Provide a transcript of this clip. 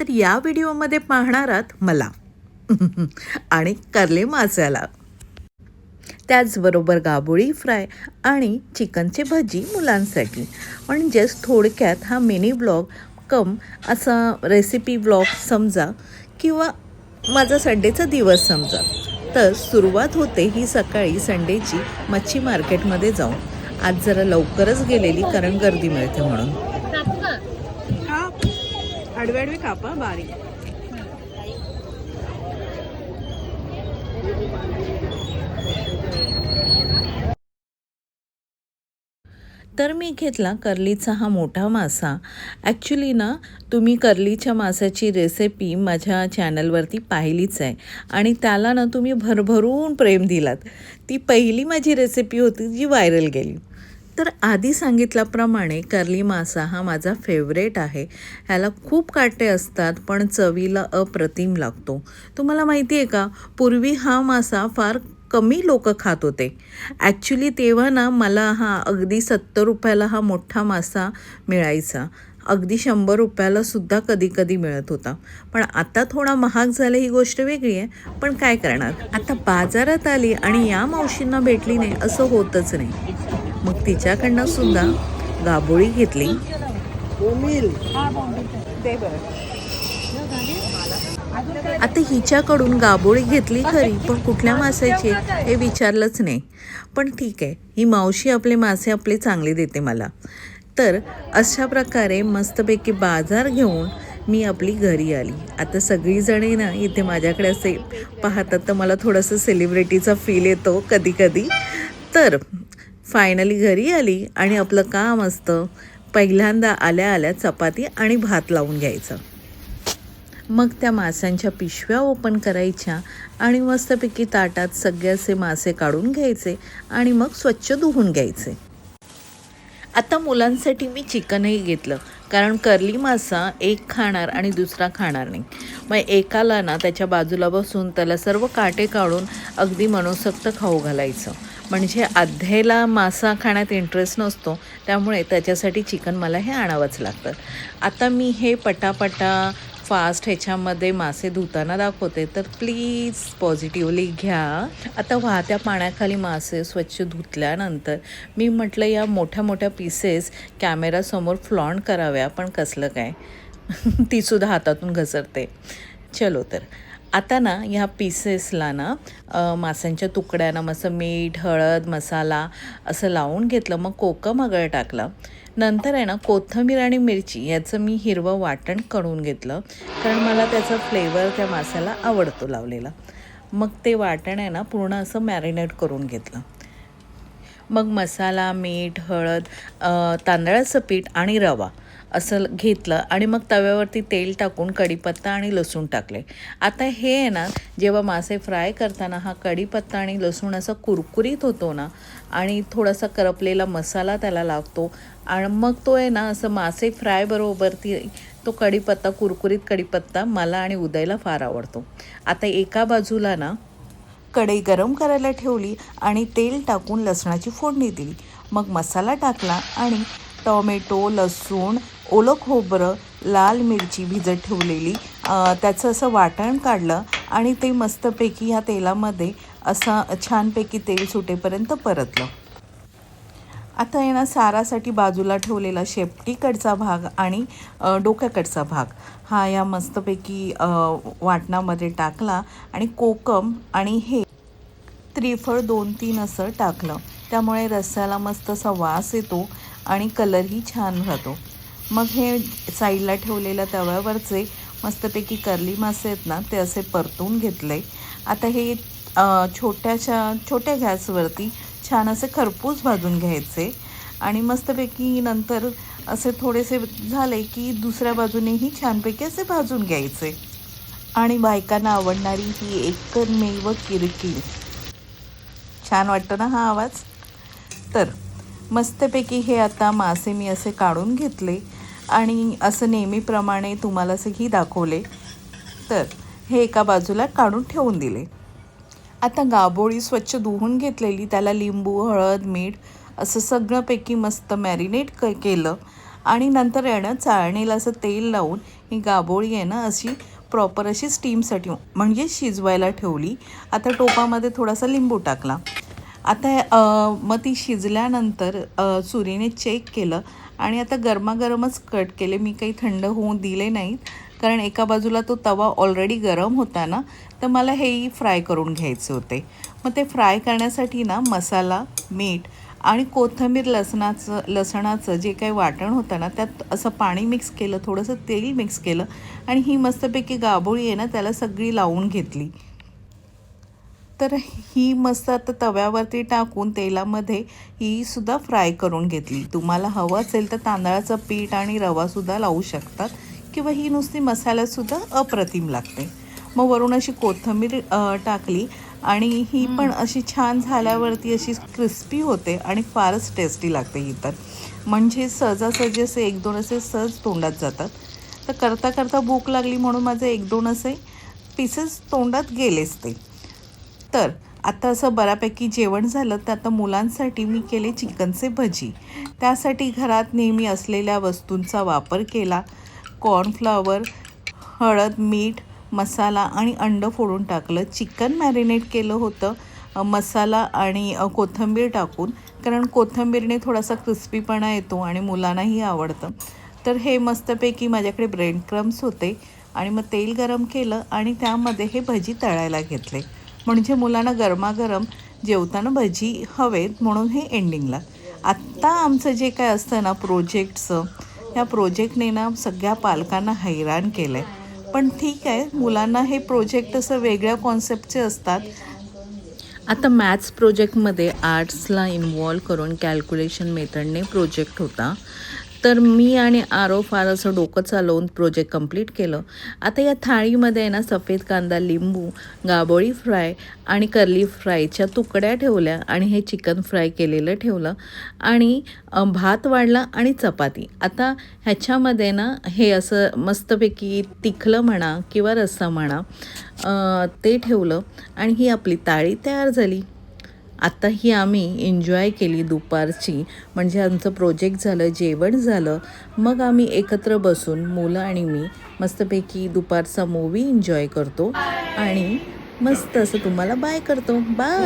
तर या व्हिडिओमध्ये पाहणार आहात मला. आणि करले मासाला. त्याचबरोबर गाबोळी फ्राय आणि चिकनची भजी मुलांसाठी. म्हणजेच थोडक्यात हा मिनी ब्लॉग कम असा रेसिपी ब्लॉग समजा किंवा माझा संडेचा दिवस समजा. तर सुरुवात होते ही सकाळी संडेची मच्छी मार्केटमध्ये जाऊन. आज जरा लवकरच गेलेली कारण गर्दी मिळते म्हणून. आडवे आडवे कापा बारीक. तर मी घेतला कर्लीचा हा मोठा मासा. ॲक्च्युली ना तुम्ही कर्लीच्या मासाची रेसिपी माझ्या चॅनलवरती पाहिलीच आहे. आणि त्याला ना तुम्ही भरभरून प्रेम दिलात. ती पहिली माझी रेसिपी होती जी व्हायरल गेली. तर आधी सांगितल्याप्रमाणे कर्ली मासा हा माझा फेवरेट आहे. ह्याला खूप काटे असतात पण चवीला अप्रतिम लागतो. तुम्हाला माहिती आहे का पूर्वी हा मासा फार कमी लोक खात होते. ॲक्च्युली तेव्हा ना मला हा अगदी सत्तर रुपयाला हा मोठा मासा मिळायचा. अगदी शंभर रुपयाला सुद्धा कधी कधी मिळत होता. पण आता थोडा महाग झाला ही गोष्ट वेगळी आहे पण काय करणार? आता बाजारात आली आणि या मावशींना भेटली नाही असं होतच नाही. मग तिच्याकडनं सुद्धा गाबोळी घेतली. आता हिच्याकडून गाबोळी घेतली खरी पण कुठल्या माशाची हे विचारलंच नाही. पण ठीक आहे ही मावशी आपले मासे आपले चांगले देते मला. तर अशा प्रकारे मस्तपैकी बाजार घेऊन मी आपली घरी आली. आता सगळीजणे ना इथे माझ्याकडे असे पाहतात तर मला थोडंसं सेलिब्रिटीचा फील येतो कधी कधी तर फायनली घरी आली आणि आपलं काम असतं पहिल्यांदा आल्या आल्या चपाती आणि भात लावून घ्यायचं. मग त्या माशांच्या पिशव्या ओपन करायच्या आणि मस्तपैकी ताटात सगळे असे मासे काढून घ्यायचे आणि मग स्वच्छ धुवून घ्यायचे. आता मुलांसाठी मी चिकनही घेतलं कारण कर्ली मासा एक खाणार आणि दुसरा खाणार नाही. मग एकाला ना त्याच्या बाजूला बसून त्याला सर्व काटे काढून अगदी मनोसक्त खाऊ घालायचं. म्हणजे अध्यायला मासा खाण्यात इंटरेस्ट नसतो त्यामुळे त्याच्यासाठी चिकन मला हे आणावंच लागतं. आता मी हे पटापटा फास्ट ह्याच्यामध्ये मासे धुताना दाखवते तर प्लीज पॉझिटिव्हली घ्या. आता वाहत्या पाण्याखाली मासे स्वच्छ धुतल्यानंतर मी म्हटलं या मोठ्या मोठ्या पीसेस कॅमेरासमोर फ्लॉन्ट कराव्या पण कसलं काय? तीसुद्धा हातातून घसरते. चलो तर. आता ना ह्या पीसेसला ना माशांच्या तुकड्यांना मस्त मीठ हळद मसाला असं लावून घेतलं मग कोकम अगळ टाकलं. नंतर आहे ना कोथिंबीर आणि मिरची याचं मी हिरवं वाटण करून घेतलं कारण मला त्याचा फ्लेवर त्या मासाला आवडतो लावलेला. मग ते वाटण आहे ना पूर्ण असं मॅरिनेट करून घेतलं. मग मसाला मीठ हळद तांदळाचं पीठ आणि रवा. असं घेतलं आणि मग तव्यावरती तेल टाकून कढीपत्ता आणि लसूण टाकले. आता हे आहे ना जेव्हा मासे फ्राय करताना हा कढीपत्ता आणि लसूण असा कुरकुरीत होतो ना आणि थोडासा करपलेला मसाला त्याला लागतो आणि मग तो आहे ना असं मासे फ्राय बरोबर ती तो कढीपत्ता कुरकुरीत कढीपत्ता मला आणि उदयला फार आवडतो. आता एका बाजूला ना कढई गरम करायला ठेवली आणि तेल टाकून लसणाची फोडणी दिली. मग मसाला टाकला आणि टोमॅटो लसूण ओलं खोबरं लाल मिरची भिजत ठेवलेली त्याचं असं वाटण काढलं आणि ते मस्तपैकी ह्या तेलामध्ये असं छानपैकी तेल सुटेपर्यंत परतलं. आता आहे ना सारासाठी बाजूला ठेवलेला शेपटीकडचा भाग आणि डोक्याकडचा भाग. हा या मस्तपैकी वाटणामध्ये टाकला आणि कोकम आणि हे त्रिफळ दोन तीन असं टाकलं. त्यामुळे रस्स्याला मस्त असा वास येतो आणि कलरही छान राहतो. मग हे साईडला ठेवलेल्या तव्यावरचे मस्तपैकी कर्ली मासे आहेत ना ते असे परतून घेतले. आता हे छोट्याशा छोट्या गॅसवरती छान असे खरपूस भाजून घ्यायचे. आणि मस्तपैकी नंतर असे थोडेसे झाले की दुसऱ्या बाजूनेही छानपैकी असे भाजून घ्यायचे. आणि बायकांना आवडणारी ही एकमेव किरकिर. छान वाटतं ना हा आवाज? तर मस्तपैकी हे आता मासे मी असे काढून घेतले. आणि असं नेहमीप्रमाणे तुम्हाला असेही दाखवले तर हे एका बाजूला काढून ठेवून दिले. आता गाबोळी स्वच्छ धुवून घेतलेली त्याला लिंबू हळद मीठ असं सगळंपैकी मस्त मॅरिनेट क केलं आणि नंतर येणं चाळणीला असं तेल लावून ही गाबोळी आहे ना अशी प्रॉपर अशी स्टीमसाठी म्हणजे शिजवायला ठेवली. आता टोपामध्ये थोडासा लिंबू टाकला. आता मग ती शिजल्यानंतर सुरीने चेक केलं आणि आता गरमागरमच कट केले. मी काही थंड होऊन दिले नाहीत. कारण एका बाजूला तो तवा ऑलरेडी गरम होता ना तर मला हेही फ्राय करून घ्यायचे होते. मग ते फ्राय करण्यासाठी ना मसाला मीठ आणि कोथिंबीर लसणाचं लसणाचं जे काही वाटण होतं ना त्यात असं पाणी मिक्स केलं थोडंसं तेल मिक्स केलं आणि ही मस्तपैकी गाभोळी आहे ना त्याला सगळी लावून घेतली. तर ही मस्त आता तव्यावरती टाकून तेलामध्ये ही सुद्धा फ्राय करून घेतली. तुम्हाला हवं असेल तर तांदळाचं पीठ आणि रवासुद्धा लावू शकतात किंवा ही नुसती मसाल्यासुद्धा अप्रतिम लागते. मग वरून अशी कोथिंबीर टाकली आणि ही पण अशी छान झाल्यावरती अशी क्रिस्पी होते आणि फारच टेस्टी लागते ही तर. म्हणजे सहजासहजी असे एक दोन असे सहज तोंडात जातात. तर करता करता भूक लागली म्हणून माझे एक दोन असे पीसेस तोंडात गेलेच ते. तर आता असं बऱ्यापैकी जेवण झालं तर आता मुलांसाठी मी केले चिकनचे भजी. त्यासाठी घरात नेहमी असलेल्या वस्तूंचा वापर केला. कॉर्नफ्लॉवर हळद मीठ मसाला आणि अंडं फोडून टाकलं. चिकन मॅरिनेट केलं होतं. मसाला आणि कोथंबीर कोथिंबीर टाकून. कारण कोथिंबीरने थोडासा क्रिस्पीपणा येतो आणि मुलांनाही आवडतं. तर हे मस्तपैकी माझ्याकडे ब्रेड क्रम्स होते आणि मग तेल गरम केलं आणि त्यामध्ये हे भजी तळायला घेतले. म्हणजे मुलांना गरमागरम जेवताना भजी हवेत म्हणून हे एंडिंगला आत्ता आमचं जे काय असतं ना प्रोजेक्टचं ह्या प्रोजेक्टने ना सगळ्या पालकांना हैराण केलं आहे पण ठीक आहे मुलांना हे प्रोजेक्ट असं वेगळ्या कॉन्सेप्टचे असतात. आता मॅथ्स प्रोजेक्टमध्ये आर्ट्सला इन्वॉल्व करून कॅल्क्युलेशन मेथडने प्रोजेक्ट होता. तर मी आणि आरो फार असं डोकं चालवून प्रोजेक्ट कंप्लीट केलं. आता या थाळीमध्ये आहे ना सफेद कांदा लिंबू गाबोळी फ्राय आणि कर्ली फ्रायच्या तुकड्या ठेवल्या आणि हे चिकन फ्राय केलेलं ठेवलं. आणि भात वाढला आणि चपाती. आता ह्याच्यामध्ये ना हे असं मस्तपैकी तिखलं म्हणा किंवा रस्सा म्हणा ते ठेवलं आणि ही आपली ताळी तयार झाली. आत्ता ही आम्ही एन्जॉय केली दुपारची. म्हणजे आमचं प्रोजेक्ट झालं जेवण झालं. मग आम्ही एकत्र बसून मुलं आणि मी मस्तपैकी दुपारचा मूवी एन्जॉय करतो. आणि मस्त असं तुम्हाला बाय करतो. बाय